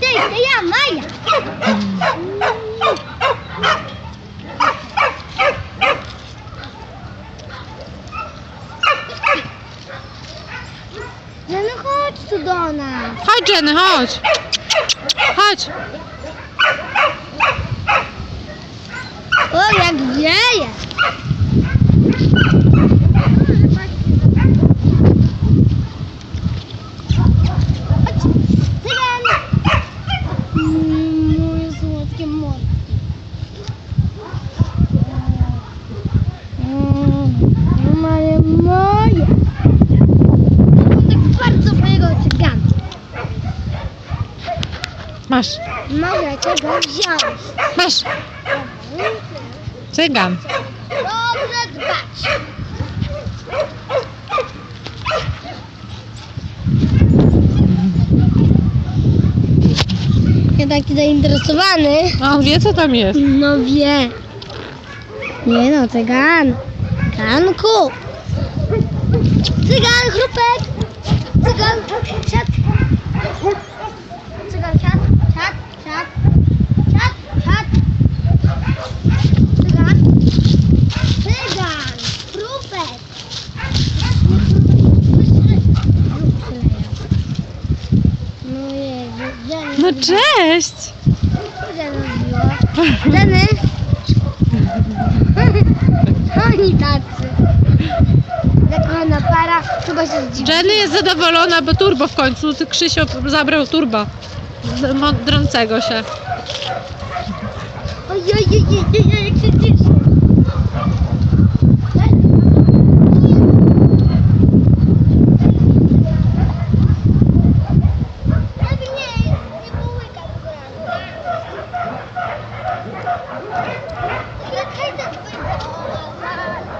Ty, to ja, Maja. No, no chodź tu do nas. Chodź, Jenny, chodź. Chodź. Masz, Mogę tego wziąć. masz. Cygan. Dobrze dbać. Ja taki zainteresowany. A on wie, co tam jest. No wie. Nie no, cygan. Ganku. Cygan, chrupek. Cygan, siad. Cygan, siad, siad, siad. Siad, siad. Cygan. Cygan, chrupek. No. No cześć. Jenny. Oni tacy. Zakochana para, chyba się zdziwi. Jenny jest zadowolona, bo turbo w końcu. Ty Krzysio zabrał turbo. Z- mo- Drącego się. Ojej, ojej, ojej, jak się 你别开着飞机啊